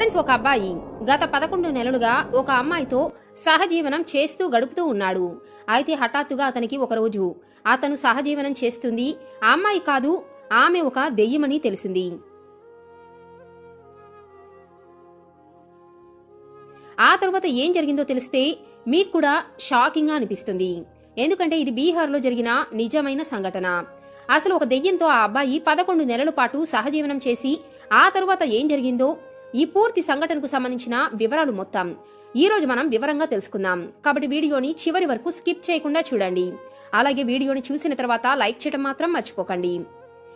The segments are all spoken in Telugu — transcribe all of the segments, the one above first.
ఫ్రెండ్స్ ఒక అబ్బాయి గత పదకొండు నెలలుగా ఒక అమ్మాయితో సహజీవనం చేస్తూ గడుపుతూ ఉన్నాడు. అయితే హఠాత్తుగా అతనికి ఒకరోజు అతను సహజీవనం చేస్తుంది. ఆ అమ్మాయి కాదు ఆమె ఒక దెయ్యమని తెలిసింది. ఆ తర్వాత ఏం జరిగిందో తెలిస్తే మీకు కూడా షాకింగ్గా అనిపిస్తుంది. ఎందుకంటే ఇది బీహార్లో జరిగిన నిజమైన సంఘటన. అసలు ఒక దెయ్యంతో ఆ అబ్బాయి పదకొండు నెలల పాటు సహజీవనం చేసి ఆ తర్వాత ఏం జరిగిందో ఈ పూర్తి సంఘటనకు సంబంధించిన వివరాలు మొత్తం. ఈ రోజు మనం వివరంగా తెలుసుకుందాం. కాబట్టి వీడియోని చివరి వరకు స్కిప్ చేయకుండా చూడండి. అలాగే వీడియోని చూసిన తర్వాత లైక్ చేయడం మాత్రం మర్చిపోకండి.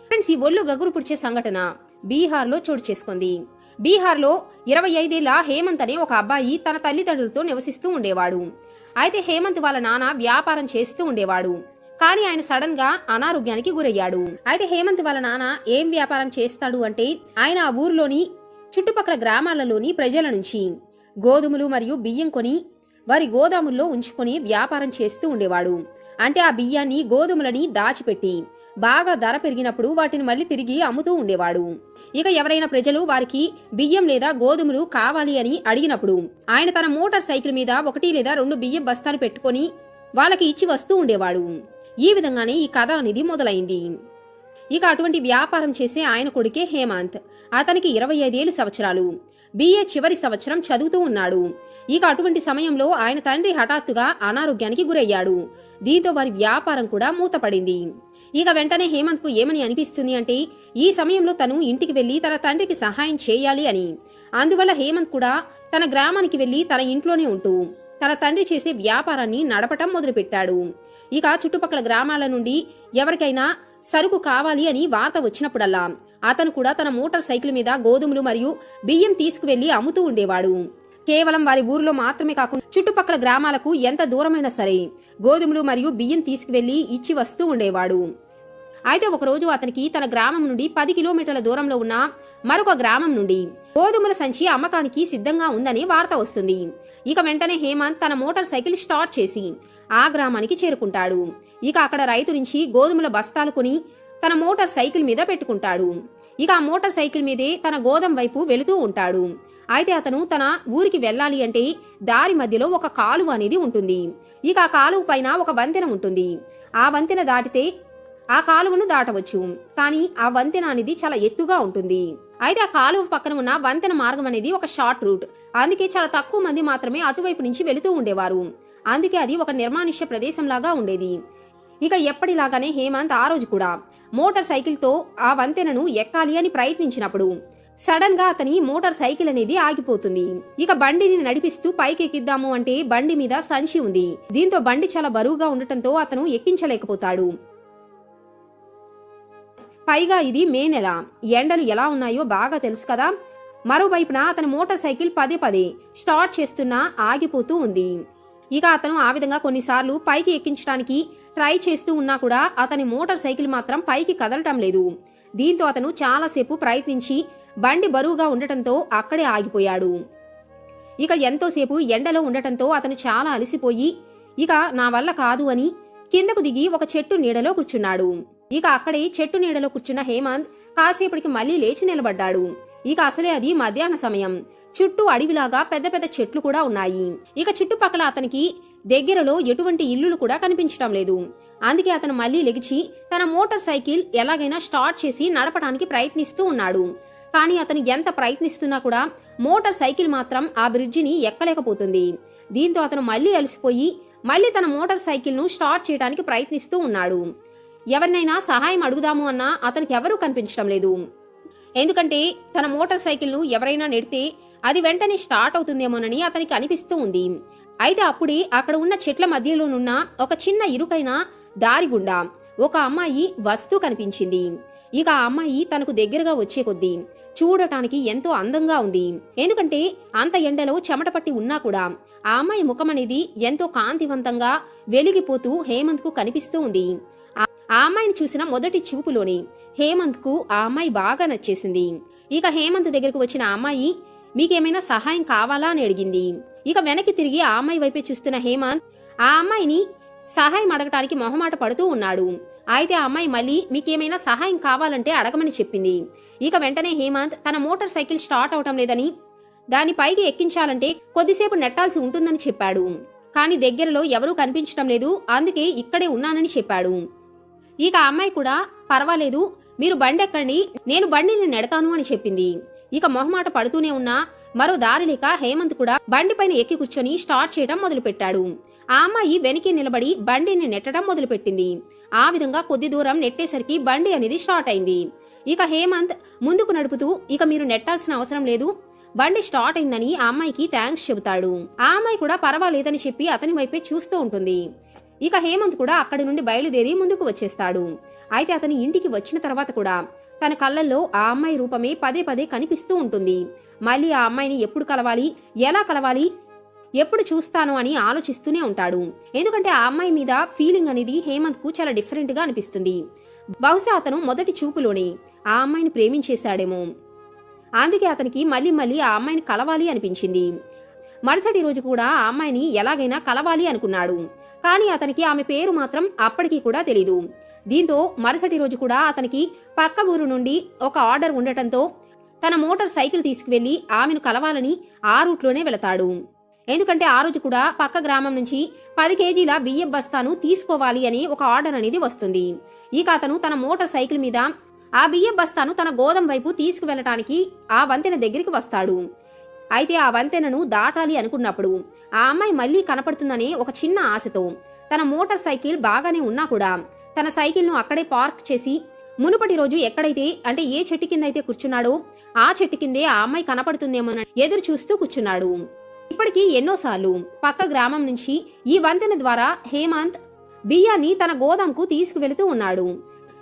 ఫ్రెండ్స్ ఈ ఒళ్ళు గగురు పుడిచే సంఘటన బీహార్లో చోటు చేసుకుంది. బీహార్లో ఇరవై ఐదేళ్ళ హేమంత్ అనే ఒక అబ్బాయి తన తల్లిదండ్రులతో నివసిస్తూ ఉండేవాడు. అయితే హేమంత్ వాళ్ళ నాన్న వ్యాపారం చేస్తూ ఉండేవాడు. కానీ ఆయన సడన్గా అనారోగ్యానికి గురయ్యాడు. అయితే హేమంత్ వాళ్ళ నాన్న ఏం వ్యాపారం చేస్తాడు అంటే ఆయన ఆ ఊర్లోని చుట్టుపక్కల గ్రామాలలోని ప్రజల నుంచి. గోధుమలు మరియు బియ్యం కొని వారి గోదాముల్లో ఉంచుకొని వ్యాపారం చేస్తూ ఉండేవాడు. అంటే ఆ బియ్యాన్ని గోధుమలని దాచిపెట్టి బాగా ధర పెరిగినప్పుడు వాటిని మళ్ళీ తిరిగి అమ్ముతూ ఉండేవాడు. ఇక ఎవరైనా ప్రజలు వారికి బియ్యం లేదా గోధుమలు కావాలి అని అడిగినప్పుడు ఆయన తన మోటార్ సైకిల్ మీద ఒకటి లేదా రెండు బియ్యం బస్తాలు పెట్టుకొని వాళ్ళకి ఇచ్చి వస్తూ ఉండేవాడు. ఈ విధంగానే ఈ కథ అనేది మొదలైంది. ఇక అటువంటి వ్యాపారం చేసే ఆయన కొడుకే హేమంత్. అతనికి ఇరవై ఐదేళ్ళు సంవత్సరాలు. బిఏ చివరి సంవత్సరం చదువుతూ ఉన్నాడు. ఇక అటువంటి సమయంలో ఆయన తండ్రి హఠాత్తుగా అనారోగ్యానికి గురయ్యాడు. దీంతో వారి వ్యాపారం కూడా మూతపడింది. ఇక వెంటనే హేమంత్కు ఏమని అనిపిస్తుంది అంటే ఈ సమయంలో తను ఇంటికి వెళ్ళి తన తండ్రికి సహాయం చేయాలి అని. అందువల్ల హేమంత్ కూడా తన గ్రామానికి వెళ్ళి తన ఇంట్లోనే ఉంటూ తన తండ్రి చేసే వ్యాపారాన్ని నడపటం మొదలుపెట్టాడు. ఇక చుట్టుపక్కల గ్రామాల నుండి ఎవరికైనా సరుకు కావాలి అని వార్త వచ్చినప్పుడల్లా అతను కూడా తన మోటార్ సైకిల్ మీద గోధుమలు మరియు బియ్యం తీసుకువెళ్ళి అమ్ముతూ ఉండేవాడు. కేవలం వారి ఊరిలో మాత్రమే కాకుండా చుట్టుపక్కల గ్రామాలకు ఎంత దూరమైనా సరే గోధుమలు మరియు బియ్యం తీసుకువెళ్ళి ఇచ్చి వస్తూ ఉండేవాడు. అయితే ఒకరోజు అతనికి తన గ్రామం నుండి పది కిలోమీటర్ల దూరంలో ఉన్న మరొక గ్రామం నుండి గోధుమల సంచి అమ్మకానికి సిద్ధంగా ఉందని వార్త వస్తుంది. ఇక వెంటనే హేమంత్ తన మోటార్ సైకిల్ స్టార్ట్ చేసి ఆ గ్రామానికి చేరుకుంటాడు. ఇక అక్కడ రైతు నుంచి గోధుమల బస్తాలు కొని తన మోటార్ సైకిల్ మీద పెట్టుకుంటాడు. ఇక ఆ మోటార్ సైకిల్ మీదే తన గోధుమ వైపు వెళుతూ ఉంటాడు. అయితే అతను తన ఊరికి వెళ్ళాలి అంటే దారి మధ్యలో ఒక కాలువ అనేది ఉంటుంది. ఇక ఆ కాలువ పైన ఒక వంతెన ఉంటుంది. ఆ వంతెన దాటితే ఆ కాలువను దాటవచ్చు. కానీ ఆ వంతెన అనేది చాలా ఎత్తుగా ఉంటుంది. అయితే ఆ కాలువ పక్కన ఉన్న వంతెన మార్గం అనేది ఒక షార్ట్ రూట్. అందుకే చాలా తక్కువ మంది మాత్రమే అటువైపు నుంచి వెళుతూ ఉండేవారు. అందుకే అది ఒక నిర్మానుష్య ప్రదేశంలాగా ఉండేది. ఇక ఎప్పటిలాగానే హేమంత్ ఆ రోజు కూడా మోటార్ సైకిల్తో ఆ వంతెనను ఎక్కాలి అని ప్రయత్నించినప్పుడు సడన్గా అతని మోటార్ సైకిల్ అనేది ఆగిపోతుంది. ఇక బండిని నడిపిస్తూ పైకి ఎక్కిద్దాము అంటే బండి మీద సంచి ఉంది. దీంతో బండి చాలా బరువుగా ఉండటంతో అతను ఎక్కించలేకపోతాడు. పైగా ఇది మే నెల. ఎండలు ఎలా ఉన్నాయో బాగా తెలుసు కదా? మరోవైపున అతని మోటార్ సైకిల్ పదే పదే స్టార్ట్ చేస్తున్నా ఆగిపోతూ ఉంది. ఇక అతను ఆ విధంగా కొన్నిసార్లు పైకి ఎక్కించడానికి ట్రై చేస్తూ ఉన్నా కూడా అతని మోటార్ సైకిల్ మాత్రం పైకి కదలటం లేదు. దీంతో అతను చాలాసేపు ప్రయత్నించి బండి బరువుగా ఉండటంతో అక్కడే ఆగిపోయాడు. ఇక ఎంతోసేపు ఎండలో ఉండటంతో అతను చాలా అలసిపోయి ఇక నా వల్ల కాదు అని కిందకు దిగి ఒక చెట్టు నీడలో కూర్చున్నాడు. ఇక అక్కడే చెట్టు నీడలో కూర్చున్న హేమంత్ కాసేపటికి మళ్ళీ లేచి నిలబడ్డాడు. ఇక అసలే అది మధ్యాహ్న సమయం. చుట్టూ అడవిలాగా పెద్ద పెద్ద చెట్లు కూడా ఉన్నాయి. ఇక చుట్టుపక్కల అతనికి దగ్గరలో ఎటువంటి ఇల్లులు కూడా కనిపించడం లేదు. అందుకే అతను మళ్ళీ లెగిచి తన మోటార్ సైకిల్ ఎలాగైనా స్టార్ట్ చేసి నడపడానికి ప్రయత్నిస్తూ ఉన్నాడు. కానీ అతను ఎంత ప్రయత్నిస్తున్నా కూడా మోటార్ సైకిల్ మాత్రం ఆ బ్రిడ్జిని ఎక్కలేకపోతుంది. దీంతో అతను మళ్ళీ అలసిపోయి మళ్ళీ తన మోటార్ సైకిల్ను స్టార్ట్ చేయడానికి ప్రయత్నిస్తూ ఉన్నాడు. ఎవరినైనా సహాయం అడుగుదాము అన్నా అతనికి ఎవరూ కనిపించడం లేదు. ఎందుకంటే తన మోటార్ సైకిల్ను ఎవరైనా నెడితే అది వెంటనే స్టార్ట్ అవుతుందేమోనని అతనికి అనిపిస్తూ ఉంది. అయితే అప్పుడే అక్కడ ఉన్న చెట్ల మధ్యలోనున్న ఒక చిన్న ఇరుకైన దారి గుండా ఒక అమ్మాయి వస్తూ కనిపించింది. ఇక ఆ అమ్మాయి తనకు దగ్గరగా వచ్చే కొద్దీ చూడటానికి ఎంతో అందంగా ఉంది. ఎందుకంటే అంత ఎండలో చెమట పట్టి ఉన్నా కూడా ఆ అమ్మాయి ముఖం అనేది ఎంతో కాంతివంతంగా వెలిగిపోతూ హేమంత్కు కనిపిస్తూ ఉంది. ఆ- అమ్మాయిని చూసిన మొదటి చూపులోనే హేమంత్కు ఆ అమ్మాయి బాగా నచ్చేసింది. ఇక హేమంత్ దగ్గరకు వచ్చిన అమ్మాయి మీకేమైనా సహాయం కావాలా? అని అడిగింది. ఇక వెనక్కి తిరిగి ఆ అమ్మాయి వైపే చూస్తున్న హేమంత్ ఆ అమ్మాయిని సహాయం అడగటానికి మొహమాట పడుతూ ఉన్నాడు. అయితే ఆ అమ్మాయి మళ్ళీ మీకేమైనా సహాయం కావాలంటే అడగమని చెప్పింది. ఇక వెంటనే హేమంత్ తన మోటార్ సైకిల్ స్టార్ట్ అవటం లేదని దాని పైకి ఎక్కించాలంటే కొద్దిసేపు నెట్టాల్సి ఉంటుందని చెప్పాడు. కానీ దగ్గరలో ఎవరూ కనిపించడం లేదు అందుకే ఇక్కడే ఉన్నానని చెప్పాడు. ఇక ఆ అమ్మాయి కూడా పర్వాలేదు మీరు బండి ఎక్కండి నేను బండిని నెడతాను అని చెప్పింది. ఇక మొహమాట పడుతూనే ఉన్నా మరో దారి లేక హేమంత్ కూడా బండిపైన ఎక్కి కూర్చొని స్టార్ట్ చేయడం మొదలుపెట్టాడు. ఆ అమ్మాయి వెనక్కి నిలబడి బండిని నెట్టడం మొదలుపెట్టింది. ఆ విధంగా కొద్ది దూరం నెట్టేసరికి బండి అనేది స్టార్ట్ అయింది. ఇక హేమంత్ ముందుకు నడుపుతూ ఇక మీరు నెట్టాల్సిన అవసరం లేదు బండి స్టార్ట్ అయిందని ఆ అమ్మాయికి థ్యాంక్స్ చెబుతాడు. ఆ అమ్మాయి కూడా పర్వాలేదని చెప్పి అతని వైపే చూస్తూ ఉంటుంది. ఇక హేమంత్ కూడా అక్కడి నుండి బయలుదేరి ముందుకు వచ్చేస్తాడు. అయితే అతని ఇంటికి వచ్చిన తర్వాత కూడా తన కళ్ళల్లో ఆ అమ్మాయి రూపమే పదే పదే కనిపిస్తూ ఉంటుంది. మళ్ళీ ఆ అమ్మాయిని ఎప్పుడు కలవాలి ఎలా కలవాలి ఎప్పుడు చూస్తాను అని ఆలోచిస్తూనే ఉంటాడు. ఎందుకంటే ఆ అమ్మాయి మీద ఫీలింగ్ అనేది హేమంత్కు చాలా డిఫరెంట్గా అనిపిస్తుంది. బహుశా అతను మొదటి చూపులోనే ఆ అమ్మాయిని ప్రేమించేశాడేమో. అందుకే అతనికి మళ్ళీ మళ్ళీ ఆ అమ్మాయిని కలవాలి అనిపించింది. మరుసటి రోజు కూడా ఆ అమ్మాయిని ఎలాగైనా కలవాలి అనుకున్నాడు. కానీ అతనికి ఆమె పేరు మాత్రం అప్పటికి కూడా తెలీదు. దీంతో మరుసటి రోజు కూడా అతనికి పక్క ఊరు నుండి ఒక ఆర్డర్ ఉండటంతో తన మోటార్ సైకిల్ తీసుకువెళ్ళి ఆమెను కలవాలని ఆ రూట్లోనే వెళతాడు. ఎందుకంటే ఆ రోజు కూడా పక్క గ్రామం నుంచి పది కేజీల బియ్యం బస్తాను తీసుకోవాలి అని ఒక ఆర్డర్ అనేది వస్తుంది. ఇక అతను తన మోటార్ సైకిల్ మీద ఆ బియ్యం బస్తాను తన గోధుమ వైపు తీసుకువెళ్ళటానికి ఆ వంతెన దగ్గరికి వస్తాడు. అయితే ఆ వంతెనను దాటాలి అనుకున్నప్పుడు ఆ అమ్మాయి మళ్ళీ కనపడుతుందనే ఒక చిన్న ఆశతో తన మోటార్ సైకిల్ బాగానే ఉన్నా కూడా తన సైకిల్ను అక్కడే పార్క్ చేసి మునుపటి రోజు ఎక్కడైతే అంటే ఏ చెట్టు కింద అయితే కూర్చున్నాడో ఆ చెట్టు కిందే ఆ అమ్మాయి కనపడుతుందేమోనని ఎదురు చూస్తూ కూర్చున్నాడు. ఇప్పటికీ ఎన్నోసార్లు పక్క గ్రామం నుంచి ఈ వంతెన ద్వారా హేమంత్ బియ్యాన్ని తన గోదాంకు తీసుకువెళుతూ ఉన్నాడు.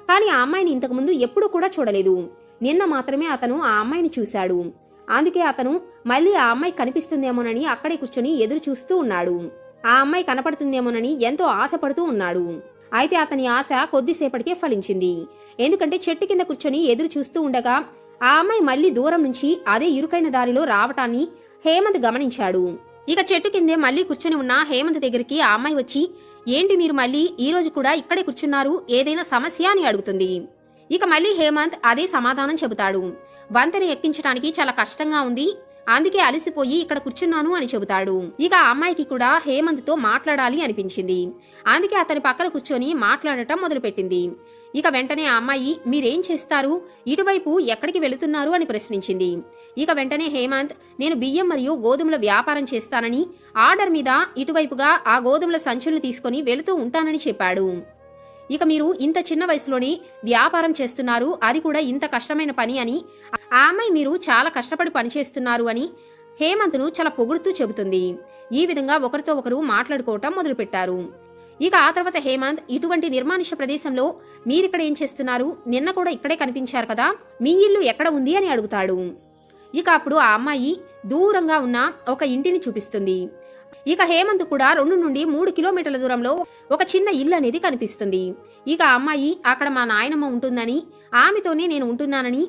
కానీ ఆ అమ్మాయిని ఇంతకుముందు ఎప్పుడూ కూడా చూడలేదు. నిన్న మాత్రమే అతను ఆ అమ్మాయిని చూశాడు. అందుకే అతను మళ్ళీ ఆ అమ్మాయి కనిపిస్తుందేమోనని అక్కడే కూర్చొని ఎదురు చూస్తూ ఉన్నాడు. ఆ అమ్మాయి కనపడుతుందేమోనని ఎంతో ఆశపడుతూ ఉన్నాడు. అయితే అతని ఆశ కొద్దిసేపటికే ఫలించింది. ఎందుకంటే చెట్టు కింద కూర్చొని ఎదురు చూస్తూ ఉండగా ఆ అమ్మాయి మళ్ళీ దూరం నుంచి అదే ఇరుకైన దారిలో రావటాన్ని హేమంత్ గమనించాడు. ఇక చెట్టు కిందే మళ్ళీ కూర్చొని ఉన్న హేమంత్ దగ్గరికి ఆ అమ్మాయి వచ్చి ఏంటి మీరు మళ్ళీ ఈ రోజు కూడా ఇక్కడే కూర్చున్నారు? ఏదైనా సమస్య? అని అడుగుతుంది. ఇక మళ్ళీ హేమంత్ అదే సమాధానం చెబుతాడు. వంతెన ఎక్కించడానికి చాలా కష్టంగా ఉంది. అందుకే అలసిపోయి ఇక్కడ కూర్చున్నాను అని చెబుతాడు. ఇక ఆ అమ్మాయికి కూడా హేమంత్తో మాట్లాడాలి అనిపించింది. అందుకే అతని పక్కన కూర్చొని మాట్లాడటం మొదలుపెట్టింది. ఇక వెంటనే ఆ అమ్మాయి మీరేం చేస్తారు? ఇటువైపు ఎక్కడికి వెళుతున్నారు? అని ప్రశ్నించింది. ఇక వెంటనే హేమంత్ నేను బియ్యం మరియు గోధుమల వ్యాపారం చేస్తానని ఆర్డర్ మీద ఇటువైపుగా ఆ గోధుమల సంచులను తీసుకొని వెళుతూ ఉంటానని చెప్పాడు. ఇక మీరు ఇంత చిన్న వయసులోనే వ్యాపారం చేస్తున్నారు అది కూడా ఇంత కష్టమైన పని అని. ఆ అమ్మాయి మీరు చాలా కష్టపడి పనిచేస్తున్నారు అని హేమంత్ను చాలా పొగుడుతూ చెబుతుంది. ఈ విధంగా ఒకరితో ఒకరు మాట్లాడుకోవటం మొదలుపెట్టారు. ఇక ఆ తర్వాత హేమంత్ ఇటువంటి నిర్మానుష ప్రదేశంలో మీరిక్కడ ఏం చేస్తున్నారు? నిన్న కూడా ఇక్కడే కనిపించారు కదా మీ ఇల్లు ఎక్కడ ఉంది అని అడుగుతాడు. ఇక అప్పుడు ఆ అమ్మాయి దూరంగా ఉన్న ఒక ఇంటిని చూపిస్తుంది. ఇక హేమంత్ కూడా రెండు నుండి మూడు కిలోమీటర్ల దూరంలో ఒక చిన్న ఇల్లు అనేది కనిపిస్తుంది. ఇక అమ్మాయి అక్కడ మా నాయనమ్మ ఉంటుందని ఆమెతోనే నేను ఉంటున్నానని.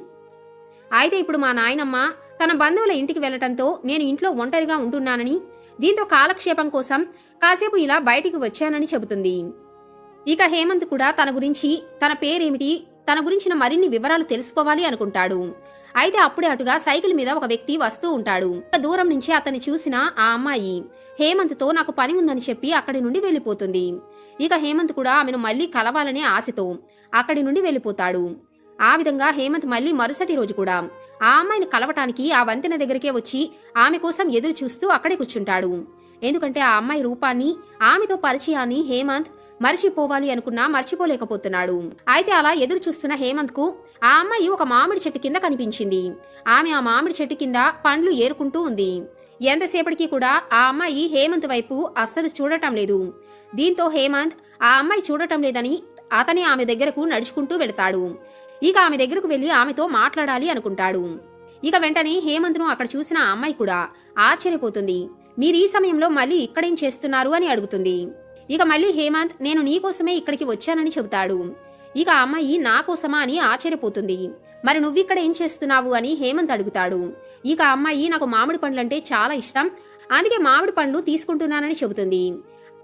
అయితే ఇప్పుడు మా నాయనమ్మ తన బంధువుల ఇంటికి వెళ్ళటంతో నేను ఇంట్లో ఒంటరిగా ఉంటున్నానని దీంతో కాలక్షేపం కోసం కాసేపు ఇలా బయటికి వచ్చానని చెబుతుంది. ఇక హేమంత్ కూడా తన గురించి తన పేరేమిటి తన గురించిన మరిన్ని వివరాలు తెలుసుకోవాలి అనుకుంటాడు. అయితే అప్పుడే అటుగా సైకిల్ మీద ఒక వ్యక్తి వస్తూ ఉంటాడు. దూరం నుంచి అతన్ని చూసిన ఆ అమ్మాయి హేమంత్తో నాకు పని ఉందని చెప్పి అక్కడి నుండి వెళ్ళిపోతుంది. ఇక హేమంత్ కూడా ఆమెను మళ్ళీ కలవాలనే ఆశతో అక్కడి నుండి వెళ్ళిపోతాడు. ఆ విధంగా హేమంత్ మళ్ళీ మరుసటి రోజు కూడా ఆ అమ్మాయిని కలవటానికి ఆ వంతెన దగ్గరికే వచ్చి ఆమె కోసం ఎదురు చూస్తూ అక్కడే కూర్చుంటాడు. ఎందుకంటే ఆ అమ్మాయి రూపాన్ని ఆమెతో పరిచయాన్ని హేమంత్ మర్చిపోవాలి అనుకున్నా మర్చిపోలేకపోతున్నాడు. అయితే అలా ఎదురు చూస్తున్న హేమంత్కు ఆ అమ్మాయి ఒక మామిడి చెట్టు కింద కనిపించింది. ఆమె ఆ మామిడి చెట్టు కింద పండ్లు ఏరుకుంటూ ఉంది. ఎంతసేపటికి కూడా ఆ అమ్మాయి హేమంత్ వైపు అస్సలు చూడటం లేదు. దీంతో హేమంత్ ఆ అమ్మాయి చూడటం లేదని అతనే ఆమె దగ్గరకు నడుచుకుంటూ వెళతాడు. ఇక ఆమె దగ్గరకు వెళ్ళి ఆమెతో మాట్లాడాలి అనుకుంటాడు. ఇక వెంటనే హేమంత్ను అక్కడ చూసిన ఆ అమ్మాయి కూడా ఆశ్చర్యపోతుంది. మీరు ఈ సమయంలో మళ్ళీ ఇక్కడేం చేస్తున్నారు? అని అడుగుతుంది. ఇక మళ్ళీ హేమంత్ నేను నీకోసమే ఇక్కడికి వచ్చానని చెబుతాడు. ఇక ఆ అమ్మాయి నా కోసమా అని ఆశ్చర్యపోతుంది. మరి నువ్విక్కడ ఏం చేస్తున్నావు అని హేమంత్ అడుగుతాడు. ఇక ఆ అమ్మాయి నాకు మామిడి పండ్లంటే చాలా ఇష్టం. అందుకే మామిడి పండ్లు తీసుకుంటున్నానని చెబుతుంది.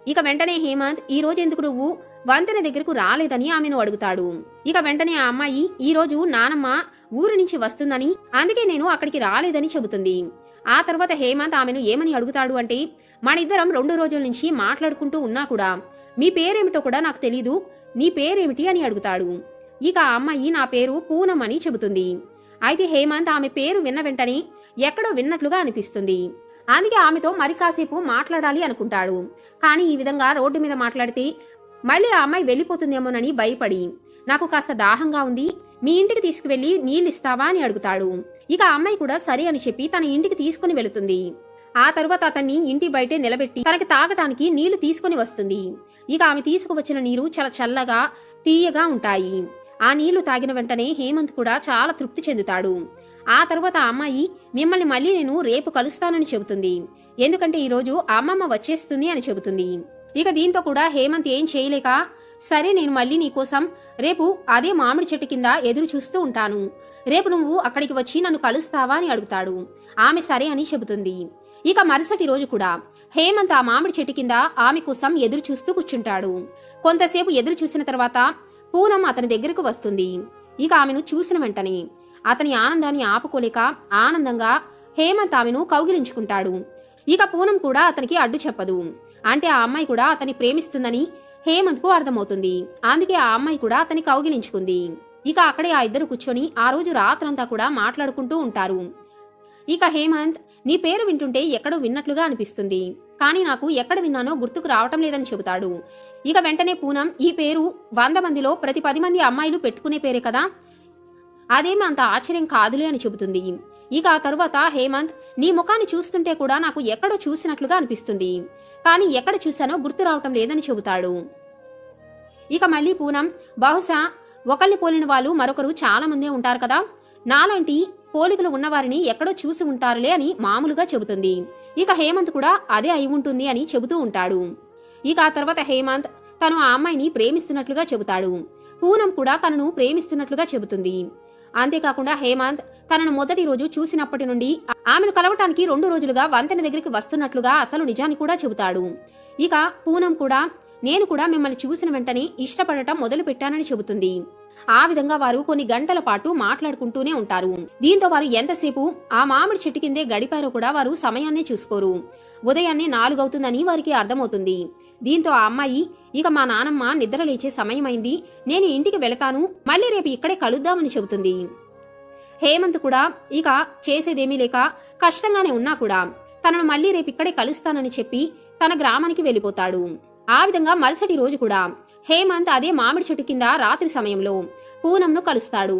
ఇక వెంటనే హేమంత్ ఈ రోజు ఎందుకు నువ్వు వంతెన దగ్గరకు రాలేదని ఆమెను అడుగుతాడు. ఇక వెంటనే ఆ అమ్మాయి ఈ రోజు నానమ్మ ఊరు నుంచి వస్తుందని అందుకే నేను అక్కడికి రాలేదని చెబుతుంది. ఆ తర్వాత హేమంత్ ఆమెను ఏమని అడుగుతాడు అంటే మనిద్దరం రెండు రోజుల నుంచి మాట్లాడుకుంటూ ఉన్నా కూడా మీ పేరేమిటో కూడా నాకు తెలీదు నీ పేరేమిటి? అని అడుగుతాడు. ఇక ఆ అమ్మాయి నా పేరు పూనం అని చెబుతుంది. అయితే హేమంత్ ఆమె పేరు విన్న వెంటనే ఎక్కడో విన్నట్లుగా అనిపిస్తుంది. అందుకే ఆమెతో మరి కాసేపు మాట్లాడాలి అనుకుంటాడు. కానీ ఈ విధంగా రోడ్డు మీద మాట్లాడితే మళ్ళీ ఆ అమ్మాయి వెళ్ళిపోతుందేమోనని భయపడి నాకు కాస్త దాహంగా ఉంది మీ ఇంటికి తీసుకువెళ్ళి నీళ్ళు ఇస్తావా అని అడుగుతాడు. ఇక అమ్మాయి కూడా సరే అని చెప్పి తన ఇంటికి తీసుకుని వెళుతుంది. ఆ తరువాత అతన్ని ఇంటి బయటే నిలబెట్టి తనకి తాగటానికి నీళ్ళు తీసుకుని వస్తుంది. ఇక ఆమె తీసుకువచ్చిన నీరు చాలా చల్లగా తీయగా ఉంటాయి. ఆ నీళ్ళు తాగిన వెంటనే హేమంత్ కూడా చాలా తృప్తి చెందుతాడు. ఆ తర్వాత అమ్మాయి మిమ్మల్ని మళ్ళీ నేను రేపు కలుస్తానని చెబుతుంది. ఎందుకంటే ఈరోజు అమ్మమ్మ వచ్చేస్తుంది అని చెబుతుంది. ఇక దీంతో కూడా హేమంత్ ఏం చేయలేక సరే నేను మళ్ళీ నీకోసం రేపు అదే మామిడి చెట్టు కింద ఎదురు చూస్తూ ఉంటాను. రేపు నువ్వు అక్కడికి వచ్చి నన్ను కలుస్తావా అని అడుగుతాడు. ఆమె సరే అని చెబుతుంది. ఇక మరుసటి రోజు కూడా హేమంత్ ఆ మామిడి చెట్టు కింద ఆమె కోసం ఎదురు చూస్తూ కూర్చుంటాడు. కొంతసేపు ఎదురు చూసిన తర్వాత పూనం అతని దగ్గరకు వస్తుంది. ఇక ఆమెను చూసిన వెంటనే అతని ఆనందాన్ని ఆపుకోలేక ఆనందంగా హేమంత్ ఆమెను కౌగిలించుకుంటాడు. ఇక పూనం కూడా అతనికి అడ్డు చెప్పదు. అంటే ఆ అమ్మాయి కూడా అతన్ని ప్రేమిస్తుందని హేమంత్కు అర్థమవుతుంది. అందుకే ఆ అమ్మాయి కూడా అతని కౌగిలించుకుంది. ఇక అక్కడే ఆ ఇద్దరు కూర్చొని ఆ రోజు రాత్రంతా కూడా మాట్లాడుకుంటూ ఉంటారు. ఇక హేమంత్ నీ పేరు వింటుంటే ఎక్కడో విన్నట్లుగా అనిపిస్తుంది. కానీ నాకు ఎక్కడ విన్నానో గుర్తుకు రావటం లేదని చెబుతాడు. ఇక వెంటనే పూనం ఈ పేరు వంద మందిలో ప్రతి పది మంది అమ్మాయిలు పెట్టుకునే పేరే కదా? అదేమీ అంత ఆశ్చర్యం కాదులే అని చెబుతుంది. ఇక ఆ తరువాత హేమంత్ నీ ముఖాన్ని చూస్తుంటే కూడా నాకు ఎక్కడో చూసినట్లుగా అనిపిస్తుంది. కానీ ఎక్కడ చూశానో గుర్తు రావటం లేదని చెబుతాడు. ఇక మళ్ళీ పూనం బహుశా ఒకరిని పోలిన వాళ్ళు మరొకరు చాలా మందే ఉంటారు కదా. నాలాంటి పోలికలు ఉన్నవారిని ఎక్కడో చూసి ఉంటారులే అని మామూలుగా చెబుతుంది. ఇక హేమంత్ కూడా అదే అయి ఉంటుంది అని చెబుతూ ఉంటాడు. ఇక ఆ తర్వాత హేమంత్ తను ఆ అమ్మాయిని ప్రేమిస్తున్నట్లుగా చెబుతాడు. పూనం కూడా తనను ప్రేమిస్తున్నట్లుగా చెబుతుంది. అంతేకాకుండా హేమంత్ తనను మొదటి రోజు చూసినప్పటి నుండి ఆమెను కలవటానికి రెండు రోజులుగా వంతెన దగ్గరికి వస్తున్నట్లుగా అసలు నిజాన్ని కూడా చెబుతాడు. ఇక పూనం కూడా నేను కూడా మిమ్మల్ని చూసిన వెంటనే ఇష్టపడటం మొదలు పెట్టానని చెబుతుంది. ఆ విధంగా వారు కొన్ని గంటల పాటు మాట్లాడుకుంటూనే ఉంటారు. దీంతో వారు ఎంతసేపు ఆ మామిడి చెట్టు కిందే గడిపారో కూడా వారు సమయాన్నే చూసుకోరు. ఉదయాన్నే నాలుగవుతుందని వారికి అర్థమవుతుంది. దీంతో ఆ అమ్మాయి ఇక మా నానమ్మ నిద్రలేచే సమయమైంది. నేను ఇంటికి వెళతాను. మళ్ళీ రేపు ఇక్కడే కలుద్దామని చెబుతుంది. హేమంత్ కూడా ఇక చేసేదేమీ లేక కష్టంగానే ఉన్నా కూడా తనను మళ్ళీ రేపు ఇక్కడే కలుస్తానని చెప్పి తన గ్రామానికి వెళ్ళిపోతాడు. ఆ విధంగా మరుసటి రోజు కూడా హేమంత్ అదే మామిడి చెట్టు కింద రాత్రి సమయంలో పూనంను కలుస్తాడు.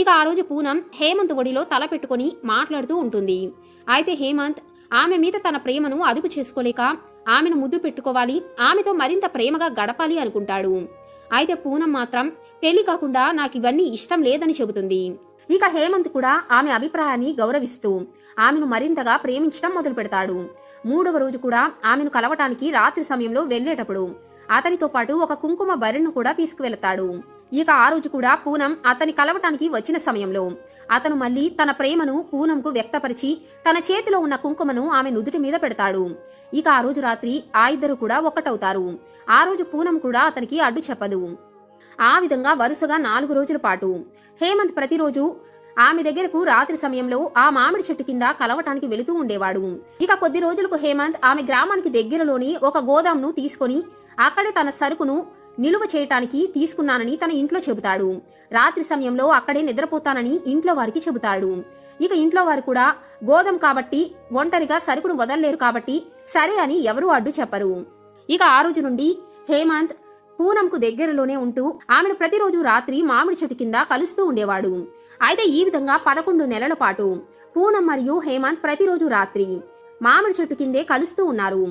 ఇక ఆ రోజు పూనం హేమంత్ ఒడిలో తల పెట్టుకుని మాట్లాడుతూ ఉంటుంది. అయితే హేమంత్ ఆమె మీద తన ప్రేమను అదుపు చేసుకోలేక ఆమెను ముద్దు పెట్టుకోవాలి ఆమెతో మరింత ప్రేమగా గడపాలి అనుకుంటాడు. అయితే పూనం మాత్రం పెళ్ళి కాకుండా నాకు ఇవన్నీ ఇష్టం లేదని చెబుతుంది. ఇక హేమంత్ కూడా ఆమె అభిప్రాయాన్ని గౌరవిస్తూ ఆమెను మరింతగా ప్రేమించడం మొదలు పెడతాడు మూడవ రోజు కూడా ఆమెను కలవటానికి రాత్రి సమయంలో వెళ్ళేటప్పుడు అతనితో పాటు ఒక కుంకుమ బరిను కూడా తీసుకువెళతాడు. ఇక ఆ రోజు కూడా పూనం అతని కలవటానికి వచ్చిన సమయంలో అతను మళ్ళీ తన ప్రేమను పూనంకు వ్యక్తపరిచి తన చేతిలో ఉన్న కుంకుమను ఆమె నుదుటి మీద పెడతాడు. ఇక ఆ రోజు రాత్రి ఆ ఇద్దరు కూడా ఒక్కటవుతారు. ఆ రోజు పూనం కూడా అతనికి అడ్డు చెప్పదు. ఆ విధంగా వరుసగా నాలుగు రోజుల పాటు హేమంత్ ప్రతిరోజు ఆమె దగ్గరకు రాత్రి సమయంలో ఆ మామిడి చెట్టు కింద కలవటానికి వెళుతూ ఉండేవాడు. ఇక కొద్ది రోజులకు హేమంత్ ఆమె గ్రామానికి దగ్గరలోని ఒక గోదాంను తీసుకొని అక్కడే తన సరుకును నిలువ చేయటానికి తీసుకున్నానని తన ఇంట్లో చెబుతాడు. రాత్రి సమయంలో అక్కడే నిద్రపోతానని ఇంట్లో వారికి చెబుతాడు. ఇక ఇంట్లో వారు కూడా గోధం కాబట్టి ఒంటరిగా సరుకును వదలలేరు కాబట్టి సరే అని ఎవరూ అడ్డు చెప్పరు. ఇక ఆ రోజు నుండి హేమంత్ పూనంకు దగ్గరలోనే ఉంటూ ఆమెను ప్రతిరోజు రాత్రి మామిడి చెట్టు కింద కలుస్తూ ఉండేవాడు. అయితే ఈ విధంగా పదకొండు నెలల పాటు పూనం మరియు హేమంత్ ప్రతిరోజు రాత్రి మామిడి చెట్టు కిందే కలుస్తూ ఉన్నారు.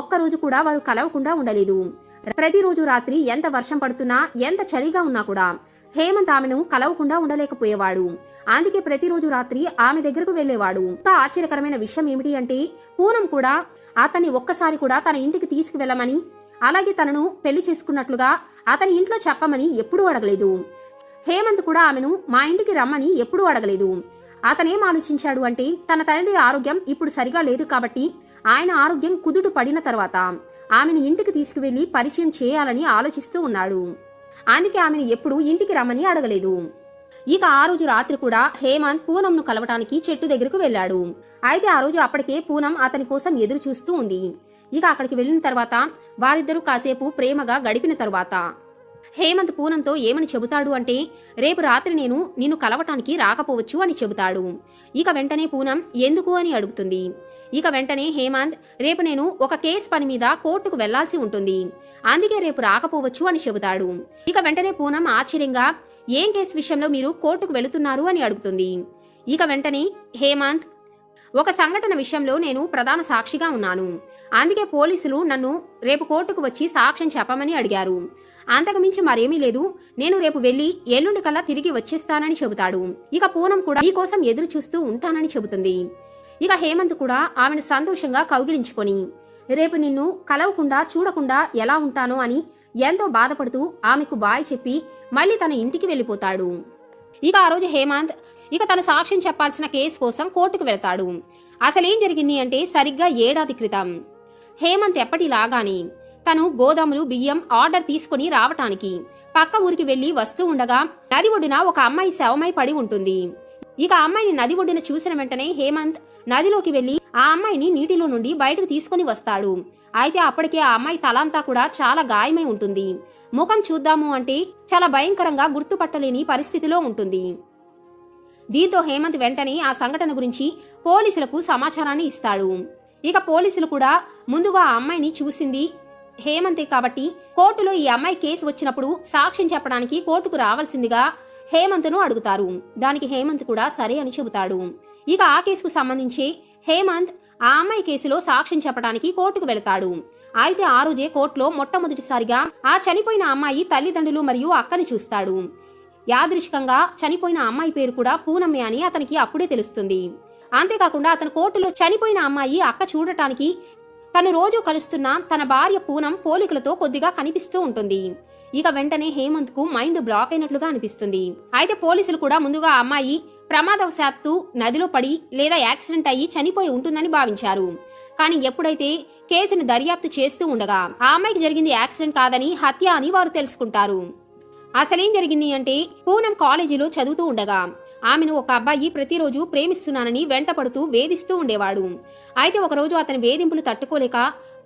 ఒక్కరోజు కూడా వారు కలవకుండా ఉండలేదు. ప్రతిరోజు రాత్రి ఎంత వర్షం పడుతున్నా ఎంత చలిగా ఉన్నా కూడా హేమంత్ ఆమెను కలవకుండా ఉండలేకపోయేవాడు. అందుకే ప్రతిరోజు రాత్రి ఆమె దగ్గరకు వెళ్ళేవాడు ఇంకా ఆశ్చర్యకరమైన విషయం ఏమిటి అంటే పూనం కూడా అతన్ని ఒక్కసారి కూడా తన ఇంటికి తీసుకువెళ్ళమని అలాగే తనను పెళ్ళి చేసుకున్నట్లుగా అతని ఇంట్లో చెప్పమని ఎప్పుడూ అడగలేదు. హేమంత్ కూడా ఆమెను మా ఇంటికి రమ్మని ఎప్పుడూ అడగలేదు. అతనేం ఆలోచించాడు అంటే తన తండ్రి ఆరోగ్యం ఇప్పుడు సరిగా లేదు కాబట్టి ఆయన ఆరోగ్యం కుదుట పడిన తర్వాత ఆమెను ఇంటికి తీసుకువెళ్ళి పరిచయం చేయాలని ఆలోచిస్తూ ఉన్నాడు. అందుకే ఆమెను ఎప్పుడూ ఇంటికి రమ్మని అడగలేదు. ఇక ఆ రోజు రాత్రి కూడా హేమంత్ పూనంను కలవటానికి చెట్టు దగ్గరకు వెళ్ళాడు. అయితే ఆ రోజు అప్పటికే పూనం అతని కోసం ఎదురు చూస్తూ ఉంది. ఇక అక్కడికి వెళ్ళిన తర్వాత వారిద్దరూ కాసేపు ప్రేమగా గడిపిన తర్వాత హేమంత్ పూనంతో ఏమని చెబుతాడు అంటే రేపు రాత్రి నేను నిన్ను కలవటానికి రాకపోవచ్చు అని చెబుతాడు. ఇక వెంటనే పూనం ఎందుకు అని అడుగుతుంది. ఇక వెంటనే హేమంత్ రేపు నేను ఒక కేసు పని మీద కోర్టుకు వెళ్ళాల్సి ఉంటుంది. అందుకే రేపు రాకపోవచ్చు అని చెబుతాడు. ఇక వెంటనే పూనం ఆశ్చర్యంగా ఏం కేసు విషయంలో మీరు కోర్టుకు వెళుతున్నారు అని అడుగుతుంది. ఇక వెంటనే హేమంత్ ఒక సంఘటన విషయంలో నేను ప్రధాన సాక్షిగా ఉన్నాను. అందుకే పోలీసులు నన్ను రేపు కోర్టుకు వచ్చి సాక్ష్యం చెప్పమని అడిగారు. అంతకుమించి మరేమీ లేదు. నేను రేపు వెళ్ళి ఎల్లుండి కల్లా తిరిగి వచ్చేస్తానని చెబుతాడు. ఇక పూనం కూడా మీకోసం ఎదురు చూస్తూ ఉంటానని చెబుతుంది. ఇక హేమంత్ కూడా ఆమెను సంతోషంగా కౌగిలించుకొని రేపు నిన్ను కలవకుండా చూడకుండా ఎలా ఉంటానో అని ఎంతో బాధపడుతూ ఆమెకు బాయ్ చెప్పి మళ్ళీ తన ఇంటికి వెళ్ళిపోతాడు. ఇక ఆ రోజు హేమంత్ ఇక తను సాక్ష్యం చెప్పాల్సిన కేసు కోసం కోర్టుకు వెళ్తాడు. అసలేం జరిగింది అంటే సరిగ్గా ఏడాది క్రితం. హేమంత్ ఎప్పటిలాగానే తను గోదాములు బియ్యం ఆర్డర్ తీసుకుని రావటానికి పక్క ఊరికి వెళ్ళి వస్తూ ఉండగా నది ఒడ్డున ఒక అమ్మాయి శవమై పడి ఉంటుంది. ఇక అమ్మాయిని నది ఒడ్డున చూసిన వెంటనే హేమంత్ నదిలోకి వెళ్ళి ఆ అమ్మాయిని నీటిలో నుండి బయటకు తీసుకుని వస్తాడు. అయితే అప్పటికే ఆ అమ్మాయి తలంతా కూడా చాలా గాయమై ఉంటుంది. ముఖం చూద్దాము అంటే చాలా భయంకరంగా గుర్తుపట్టలేని పరిస్థితిలో ఉంటుంది. దీంతో హేమంత్ వెంటనే ఆ సంఘటన గురించి పోలీసులకు సమాచారాన్ని ఇస్తాడు. ఇక పోలీసులు కూడా ముందుగా ఆ అమ్మాయిని చూసింది హేమంతే కాబట్టి కోర్టులో ఈ అమ్మాయి కేసు వచ్చినప్పుడు సాక్ష్యం చెప్పడానికి కోర్టుకు రావాల్సిందిగా హేమంత్ను అడుగుతారు. దానికి హేమంత్ కూడా సరే అని చెబుతాడు. ఇక ఆ కేసుకు సంబంధించి హేమంత్ ఆ అమ్మాయి కేసులో సాక్ష్యం చెప్పడానికి కోర్టుకు వెళతాడు. అయితే ఆ రోజే కోర్టులో మొట్టమొదటిసారిగా ఆ చనిపోయిన అమ్మాయి తల్లిదండ్రులు మరియు అక్కని చూస్తాడు. యాదృష్కంగా చనిపోయిన అమ్మాయి పేరు కూడా పూనమ్మే అని అతనికి అప్పుడే తెలుస్తుంది. అంతేకాకుండా అతను కోర్టులో చనిపోయిన అమ్మాయి అక్క చూడటానికి తను రోజు కలుస్తున్న తన భార్య పూనం పోలికలతో కొద్దిగా కనిపిస్తూ ఉంటుంది. ఇక వెంటనే హేమంత్కు మైండ్ బ్లాక్ అయినట్లుగా అనిపిస్తుంది. అయితే పోలీసులు కూడా ముందుగా ఆ అమ్మాయి ప్రమాదవశాత్తు నదిలో పడి లేదా యాక్సిడెంట్ అయ్యి చనిపోయి ఉంటుందని భావించారు. కానీ ఎప్పుడైతే కేసును దర్యాప్తు చేస్తూ ఉండగా ఆ అమ్మాయికి జరిగింది యాక్సిడెంట్ కాదని హత్య అని వారు తెలుసుకుంటారు. అసలేం జరిగింది అంటే పూనం కాలేజీలో చదువుతూ ఉండగా ఆమెను ఒక అబ్బాయి ప్రతిరోజు ప్రేమిస్తున్నానని వెంటపడుతూ వేధిస్తూ ఉండేవాడు. అయితే ఒకరోజు అతని వేధింపులు తట్టుకోలేక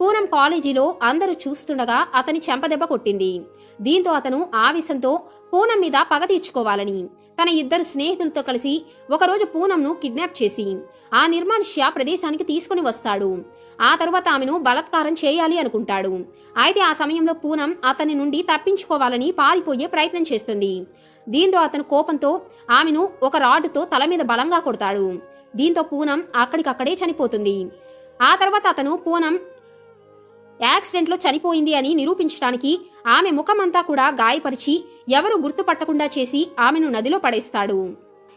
పూనం కాలేజీలో అందరూ చూస్తుండగా అతని చెంపదెబ్బ కొట్టింది. దీంతో అతను ఆవేశంతో పూనం మీద పగ తీర్చుకోవాలని తన ఇద్దరు స్నేహితులతో కలిసి ఒకరోజు పూనంను కిడ్నాప్ చేసి ఆ నిర్మానుష్య ప్రదేశానికి తీసుకుని వస్తాడు. ఆ తర్వాత ఆమెను బలత్కారం చేయాలి అనుకుంటాడు. అయితే ఆ సమయంలో పూనం అతని నుండి తప్పించుకోవాలని పారిపోయే ప్రయత్నం చేస్తుంది. దీంతో అతను కోపంతో ఆమెను ఒక రాడ్డుతో తల మీద బలంగా కొడతాడు. దీంతో పూనం అక్కడికక్కడే చనిపోతుంది. ఆ తర్వాత అతను పూనం యాక్సిడెంట్లో చనిపోయింది అని నిరూపించడానికి ఆమె ముఖమంతా కూడా గాయపరిచి ఎవరు గుర్తుపట్టకుండా చేసి ఆమెను నదిలో పడేస్తాడు.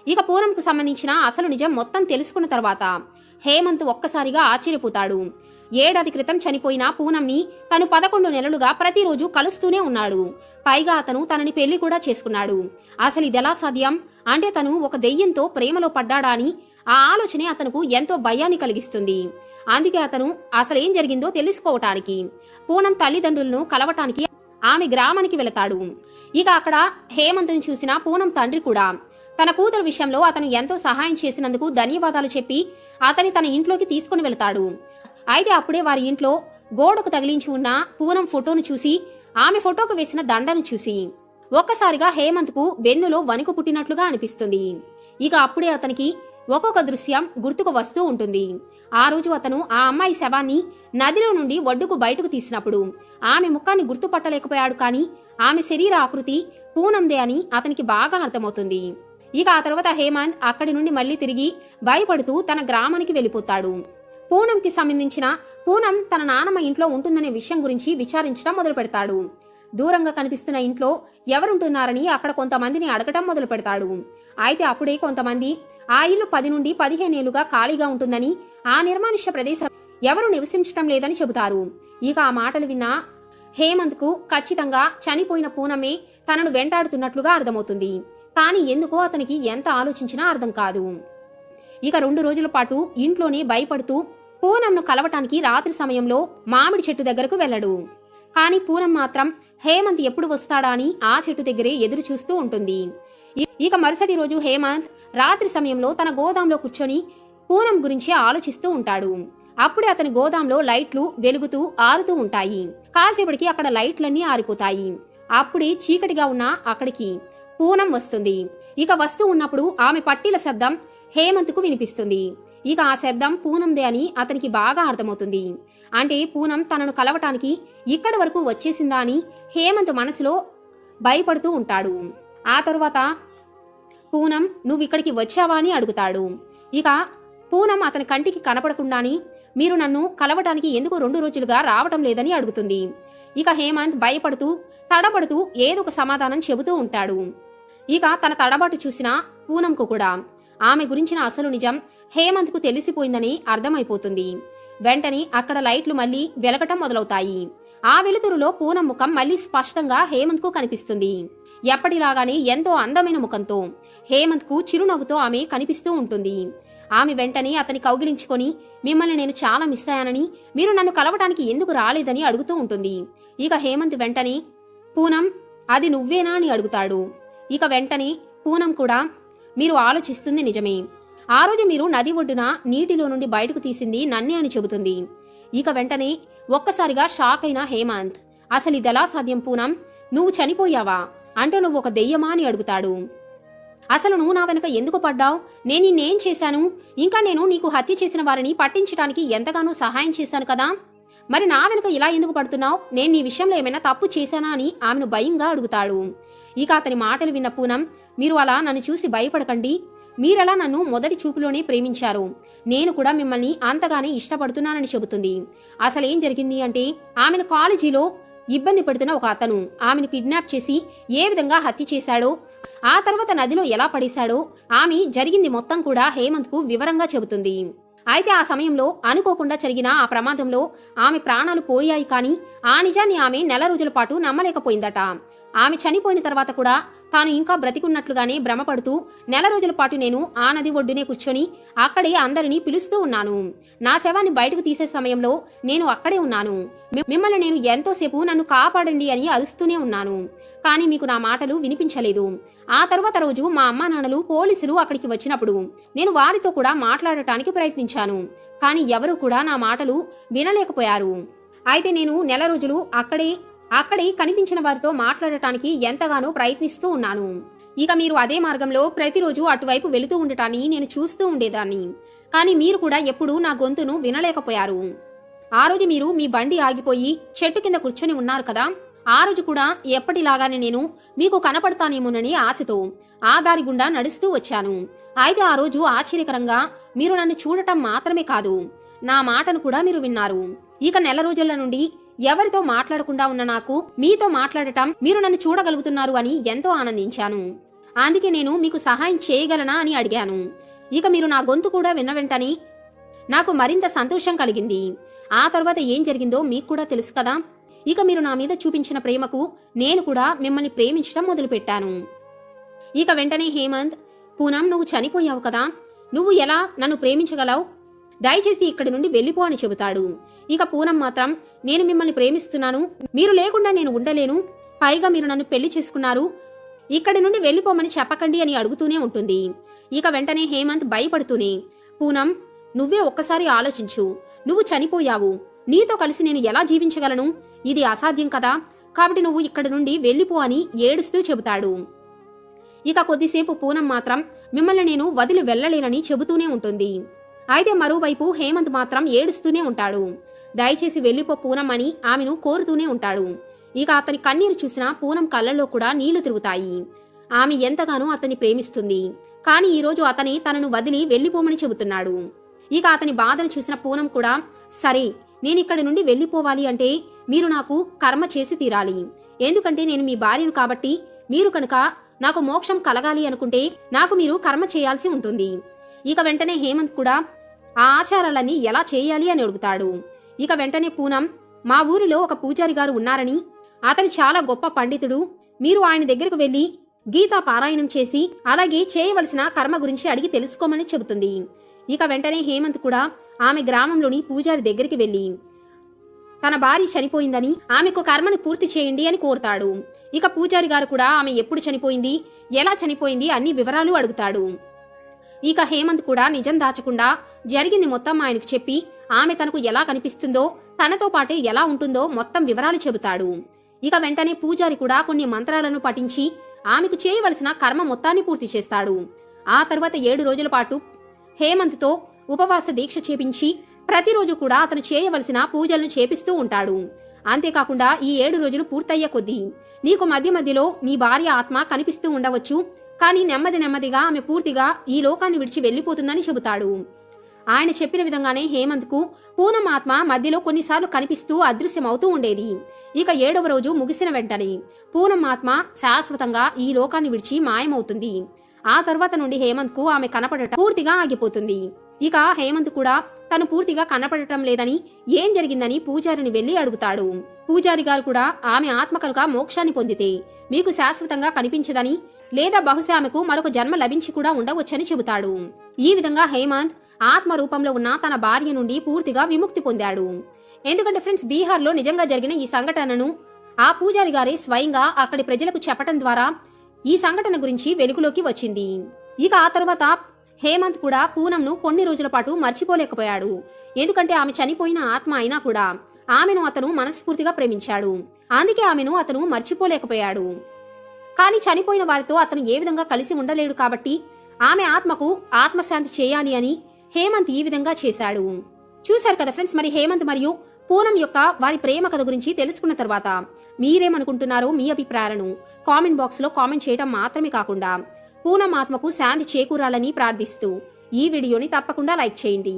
ఇక పూనంకు సంబంధించిన అసలు నిజం మొత్తం తెలుసుకున్న తర్వాత హేమంత్ ఒక్కసారిగా ఆశ్చర్యపోతాడు. ఏడాది క్రితం చనిపోయిన పూనంని తను పదకొండు నెలలుగా ప్రతిరోజు కలుస్తూనే ఉన్నాడు. పైగా అతను తనని పెళ్ళి కూడా చేసుకున్నాడు. అసలు ఇదెలా సాధ్యం? అంటే తను ఒక దెయ్యంతో ప్రేమలో పడ్డాడా అని ఆ ఆలోచనే అతనుకు ఎంతో భయాన్ని కలిగిస్తుంది. అందుకే అతను అసలేం జరిగిందో తెలుసుకోవటానికి పూనం తల్లిదండ్రులను కలవటానికి ఆమె గ్రామానికి వెళతాడు. ఇక అక్కడ హేమంత్ని చూసిన పూనం తండ్రి కూడా తన కూతురు విషయంలో అతను ఎంతో సహాయం చేసినందుకు ధన్యవాదాలు చెప్పి అతని తన ఇంట్లోకి తీసుకుని వెళతాడు. అయితే అప్పుడే వారి ఇంట్లో గోడకు తగిలించి ఉన్న పూనం ఫోటోను చూసి ఆమె ఫోటోకు వేసిన దండను చూసి ఒక్కసారిగా హేమంత్కు వెన్నులో వణుకు పుట్టినట్లుగా అనిపిస్తుంది. ఇక అప్పుడే అతనికి ఒక్కొక్క దృశ్యం గుర్తుకు వస్తూ ఉంటుంది. ఆ రోజు అతను ఆ అమ్మాయి శవాన్ని నదిలో నుండి ఒడ్డుకు బయటకు తీసినప్పుడు ఆమె ముఖాన్ని గుర్తుపట్టలేకపోయాడు కానీ ఆమె శరీర ఆకృతి పూనందే అని అతనికి బాగా అర్థమవుతుంది. ఇక ఆ తర్వాత హేమంత్ అక్కడి నుండి మళ్ళీ తిరిగి భయపడుతూ తన గ్రామానికి వెళ్ళిపోతాడు. పూనంకి సంబంధించిన పూనం తన నానమ్మ ఇంట్లో ఉంటుందనే విషయం గురించి విచారించడం మొదలు పెడతాడు దూరంగా కనిపిస్తున్న ఇంట్లో ఎవరుంటున్నారని అక్కడ కొంతమందిని అడగటం మొదలు పెడతాడు. అయితే అప్పుడే కొంతమంది ఆ ఇల్లు పది నుండి పదిహేనేళ్ళుగా ఖాళీగా ఉంటుందని ఆ నిర్మానుష్య ప్రదేశం ఎవరు నివసించటం లేదని చెబుతారు ఇక ఆ మాటలు విన్న హేమంత్కు ఖచ్చితంగా చనిపోయిన పూనమే తనను వెంటాడుతున్నట్లుగా అర్థమవుతుంది. కానీ ఎందుకో అతనికి ఎంత ఆలోచించినా అర్థం కాదు. ఇక రెండు రోజుల పాటు ఇంట్లోనే భయపడుతూ పూనంను కలవటానికి రాత్రి సమయంలో మామిడి చెట్టు దగ్గరకు వెళ్ళడు. కానీ పూనం మాత్రం హేమంత్ ఎప్పుడు వస్తాడా అని ఆ చెట్టు దగ్గరే ఎదురు చూస్తూ ఉంటుంది. ఇక మరుసటి రోజు హేమంత్ రాత్రి సమయంలో తన గోదాంలో కూర్చొని పూనం గురించి ఆలోచిస్తూ ఉంటాడు. అప్పుడే అతని గోదాంలో లైట్లు వెలుగుతూ ఆరుతూ ఉంటాయి. కాసేపటికి అక్కడ లైట్లన్నీ ఆరిపోతాయి. అప్పుడే చీకటిగా ఉన్న అక్కడికి పూనం వస్తుంది. ఇక వస్తూ ఉన్నప్పుడు ఆమె పట్టీల శబ్దం హేమంత్కు వినిపిస్తుంది. ఇక ఆ శబ్దం పూనందే అని అతనికి బాగా అర్థమవుతుంది. అంటే పూనం తనను కలవటానికి ఇక్కడి వరకు వచ్చేసిందా అని హేమంత్ మనసులో భయపడుతూ ఉంటాడు. ఆ తరువాత పూనం నువ్వు ఇక్కడికి వచ్చావా? అని అడుగుతాడు. ఇక పూనం అతని కంటికి కనపడకుండాని మీరు నన్ను కలవటానికి ఎందుకు రెండు రోజులుగా రావటం లేదని అడుగుతుంది. ఇక హేమంత్ భయపడుతూ తడబడుతూ ఏదో ఒక సమాధానం చెబుతూ ఉంటాడు. ఇక తన తడబాటు చూసిన పూనంకు కూడా ఆమె గురించిన అసలు నిజం హేమంత్కు తెలిసిపోయిందని అర్థమైపోతుంది. వెంటనే అక్కడ లైట్లు మళ్ళీ వెలగటం మొదలవుతాయి. ఆ వెలుతురులో పూనం ముఖం మళ్ళీ స్పష్టంగా హేమంత్కు కనిపిస్తుంది. ఎప్పటిలాగానే ఎంతో అందమైన ముఖంతో హేమంత్కు చిరునవ్వుతో ఆమె కనిపిస్తూ ఉంటుంది. ఆమె వెంటనే అతని కౌగిలించుకొని మిమ్మల్ని నేను చాలా మిస్ అయ్యానని మీరు నన్ను కలవటానికి ఎందుకు రాలేదని అడుగుతూ ఉంటుంది. ఇక హేమంత్ వెంటనే పూనం అది నువ్వేనా? అని అడుగుతాడు. ఇక వెంటనే పూనం కూడా మీరు ఆలోచిస్తుంది నిజమే. ఆ రోజు మీరు నది ఒడ్డున నీటిలో నుండి బయటకు తీసింది నన్నే అని చెబుతుంది. ఇక వెంటనే ఒక్కసారిగా షాక్ అయిన హేమంత్ అసలు ఇదెలా సాధ్యం పూనం నువ్వు చనిపోయావా? అంటే నువ్వు ఒక దెయ్యమా? అని అడుగుతాడు. అసలు నువ్వు నా వెనుక ఎందుకు పడ్డావు? నేను నిన్నేం చేశాను? ఇంకా నేను నీకు హత్య చేసిన వారిని పట్టించడానికి ఎంతగానో సహాయం చేశాను కదా? మరి నా వెనుక ఇలా ఎందుకు పడుతున్నావు? నేను నీ విషయంలో ఏమైనా తప్పు చేశానా? అని ఆమెను భయంగా అడుగుతాడు. ఇక అతని మాటలు విన్న పూనం మీరు అలా నన్ను చూసి భయపడకండి. మీరలా నన్ను మొదటి చూపులోనే ప్రేమించారు. నేను కూడా మిమ్మల్ని అంతగానే ఇష్టపడుతున్నానని చెబుతుంది. అసలు ఏం జరిగింది అంటే ఆమెను కాలేజీలో ఇబ్బంది పెడుతున్న ఒక అతను ఆమెను కిడ్నాప్ చేసి ఏ విధంగా హత్య చేశాడో ఆ తర్వాత నదిలో ఎలా పడేశాడో ఆమె జరిగింది మొత్తం కూడా హేమంత్కు వివరంగా చెబుతుంది. అయితే ఆ సమయంలో అనుకోకుండా జరిగిన ఆ ప్రమాదంలో ఆమె ప్రాణాలు పోయాయి కానీ ఆ నిజాన్ని ఆమె నెల రోజుల పాటు నమ్మలేకపోయిందట. ఆమె చనిపోయిన తర్వాత కూడా తాను ఇంకా బ్రతికున్నట్లుగానే భ్రమపడుతూ నెల రోజుల పాటు నేను ఆ నది ఒడ్డునే కూర్చొని అక్కడే అందరినీ పిలుస్తూ ఉన్నాను. నా శవాన్ని బయటకు తీసే సమయంలో నేను అక్కడే ఉన్నాను. మిమ్మల్ని నేను ఎంతోసేపు నన్ను కాపాడండి అని అరుస్తూనే ఉన్నాను. కానీ మీకు నా మాటలు వినిపించలేదు. ఆ తరువాత రోజు మా అమ్మా నాన్నలు పోలీసులు అక్కడికి వచ్చినప్పుడు నేను వారితో కూడా మాట్లాడటానికి ప్రయత్నించాను. కానీ ఎవరూ కూడా నా మాటలు వినలేకపోయారు. అయితే నేను నెల రోజులు అక్కడే అక్కడే కనిపించిన వారితో మాట్లాడటానికి ఎంతగానో ప్రయత్నిస్తూ ఉన్నాను. ఇక మీరు అదే మార్గంలో ప్రతిరోజు అటువైపు వెళుతూ ఉండటాన్ని నేను చూస్తూ ఉండేదాన్ని. కానీ మీరు కూడా ఎప్పుడూ నా గొంతును వినలేకపోయారు. ఆ రోజు మీరు మీ బండి ఆగిపోయి చెట్టు కింద కూర్చొని ఉన్నారు కదా? ఆ రోజు కూడా ఎప్పటిలాగానే నేను మీకు కనపడతానేమోనని ఆశతో ఆ దారి గుండా నడుస్తూ వచ్చాను. అయితే ఆ రోజు ఆశ్చర్యకరంగా మీరు నన్ను చూడటం మాత్రమే కాదు నా మాటను కూడా మీరు విన్నారు. ఇక నెల రోజుల నుండి ఎవరితో మాట్లాడకుండా ఉన్న నాకు మీతో మాట్లాడటం మీరు నన్ను చూడగలుగుతున్నారు అని ఎంతో ఆనందించాను. అందుకే నేను మీకు సహాయం చేయగలనా అని అడిగాను. ఇక మీరు నా గొంతు కూడా విన్న వెంటనే నాకు మరింత సంతోషం కలిగింది. ఆ తర్వాత ఏం జరిగిందో మీకు కూడా తెలుసు కదా? ఇక మీరు నా మీద చూపించిన ప్రేమకు నేను కూడా మిమ్మల్ని ప్రేమించడం మొదలుపెట్టాను. ఇక వెంటనే హేమంత్ పూనం నువ్వు చనిపోయావు కదా? నువ్వు ఎలా నన్ను ప్రేమించగలవు? దయచేసి ఇక్కడి నుండి వెళ్ళిపో అని చెబుతాడు. ఇక పూనం మాత్రం నేను మిమ్మల్ని ప్రేమిస్తున్నాను మీరు లేకుండా నేను ఉండలేను పైగా మీరు నన్ను పెళ్ళి చేసుకున్నారు ఇక్కడి నుండి వెళ్ళిపోమని చెప్పకండి అని అడుగుతూనే ఉంటుంది. ఇక వెంటనే హేమంత్ భయపడుతూనే పూనం నువ్వే ఒక్కసారి ఆలోచించు నువ్వు చనిపోయావు నీతో కలిసి నేను ఎలా జీవించగలను ఇది అసాధ్యం కదా కాబట్టి నువ్వు ఇక్కడి నుండి వెళ్ళిపో అని ఏడుస్తూ చెబుతాడు. ఇక కొద్దిసేపు పూనం మాత్రం మిమ్మల్ని నేను వదిలి వెళ్ళలేనని చెబుతూనే ఉంటుంది. అయితే మరోవైపు హేమంత్ మాత్రం ఏడుస్తూనే ఉంటాడు. దయచేసి వెళ్ళిపో పూనం అని ఆమెను కోరుతూనే ఉంటాడు. ఇక అతని కన్నీరు చూసిన పూనం కళ్ళల్లో కూడా నీళ్ళు తిరుగుతాయి. ఆమె ఎంతగానో అతన్ని ప్రేమిస్తుంది. కానీ ఈరోజు అతని తనను వదిలి వెళ్ళిపోమని చెబుతున్నాడు. ఇక అతని బాధను చూసిన పూనం కూడా సరే నేనిక్కడి నుండి వెళ్ళిపోవాలి అంటే మీరు నాకు కర్మ చేసి తీరాలి. ఎందుకంటే నేను మీ భార్యను కాబట్టి మీరు కనుక నాకు మోక్షం కలగాలి అనుకుంటే నాకు మీరు కర్మ చేయాల్సి ఉంటుంది. ఇక వెంటనే హేమంత్ కూడా ఆ ఆచారాలన్నీ ఎలా చేయాలి అని అడుగుతాడు. ఇక వెంటనే పూనం మా ఊరిలో ఒక పూజారి గారు ఉన్నారని అతను చాలా గొప్ప పండితుడు మీరు ఆయన దగ్గరకు వెళ్ళి గీతా పారాయణం చేసి అలాగే చేయవలసిన కర్మ గురించి అడిగి తెలుసుకోమని చెబుతుంది. ఇక వెంటనే హేమంత్ కూడా ఆమె గ్రామంలోని పూజారి దగ్గరికి వెళ్ళి తన భార్య చనిపోయిందని ఆమెకు కర్మను పూర్తి చేయండి అని కోరుతాడు. ఇక పూజారి గారు కూడా ఆమె ఎప్పుడు చనిపోయింది ఎలా చనిపోయింది అన్ని వివరాలు అడుగుతాడు. ఇక హేమంత్ కూడా నిజం దాచకుండా జరిగింది మొత్తం ఆయనకు చెప్పి ఆమె తనకు ఎలా కనిపిస్తుందో తనతో పాటే ఎలా ఉంటుందో మొత్తం వివరాలు చెబుతాడు. ఇక వెంటనే పూజారి కూడా కొన్ని మంత్రాలను పఠించి ఆమెకు చేయవలసిన కర్మ మొత్తాన్ని పూర్తి చేస్తాడు. ఆ తర్వాత ఏడు రోజుల పాటు హేమంత్తో ఉపవాస దీక్ష చేపించి ప్రతిరోజు కూడా అతను చేయవలసిన పూజలను చేపిస్తూ ఉంటాడు. అంతేకాకుండా ఈ ఏడు రోజులు పూర్తయ్యే కొద్దీ నీకు మధ్య మధ్యలో నీ భార్య ఆత్మ కనిపిస్తూ ఉండవచ్చు కానీ నెమ్మది నెమ్మదిగా ఆమె పూర్తిగా ఈ లోకాన్ని విడిచి వెళ్ళిపోతుందని చెబుతాడు. ఆయన చెప్పిన విధంగానే హేమంత్కు పూనం ఆత్మ మధ్యలో కొన్నిసార్లు కనిపిస్తూ అదృశ్యమవుతూ ఉండేది. ఇక ఏడవ రోజు ముగిసిన వెంటనే పూనమాత్మ ఆత్మ శాశ్వతంగా ఈ లోకాన్ని విడిచి మాయమవుతుంది. ఆ తర్వాత నుండి హేమంత్కు ఆమె కనపడటం పూర్తిగా ఆగిపోతుంది. ఇక హేమంత్ కూడా తను పూర్తిగా కనపడటం లేదని ఏం జరిగిందని పూజారిని వెళ్ళి అడుగుతాడు. పూజారి గారు కూడా ఆమె ఆత్మకలుగా మోక్షాన్ని పొందితే మీకు శాశ్వతంగా కనిపించదని లేదా బహుశా ఆమెకు మరొక జన్మ లభించి కూడా ఉండవచ్చని చెబుతాడు. ఈ విధంగా హేమంత్ ఆత్మ రూపంలో ఉన్న తన భార్య నుండి పూర్తిగా విముక్తి పొందాడు. ఎందుకంటే ఫ్రెండ్స్ బీహార్లో నిజంగా జరిగిన ఈ సంఘటనను ఆ పూజారి గారి స్వయంగా అక్కడి ప్రజలకు చెప్పటం ద్వారా ఈ సంఘటన గురించి వెలుగులోకి వచ్చింది. ఇక ఆ తర్వాత హేమంత్ కూడా పూనంను కొన్ని రోజుల పాటు మర్చిపోలేకపోయాడు. ఎందుకంటే ఆమె చనిపోయిన ఆత్మ అయినా కూడా ఆమెను అతను మనస్ఫూర్తిగా ప్రేమించాడు. అందుకే ఆమెను అతను మర్చిపోలేకపోయాడు. కానీ చనిపోయిన వారితో అతను ఏ విధంగా కలిసి ఉండలేడు కాబట్టి ఆమె ఆత్మకు ఆత్మశాంతి చేయాలి అని హేమంత్ ఈ విధంగా చేశాడు. చూశారు కదా ఫ్రెండ్స్ మరి హేమంత్ మరియు పూనం యొక్క వారి ప్రేమ కథ గురించి తెలుసుకున్న తర్వాత మీరేమనుకుంటున్నారో మీ అభిప్రాయాలను కామెంట్ బాక్స్లో కామెంట్ చేయడం మాత్రమే కాకుండా పూనం ఆత్మకు శాంతి చేకూరాలని ప్రార్థిస్తూ ఈ వీడియోని తప్పకుండా లైక్ చేయండి.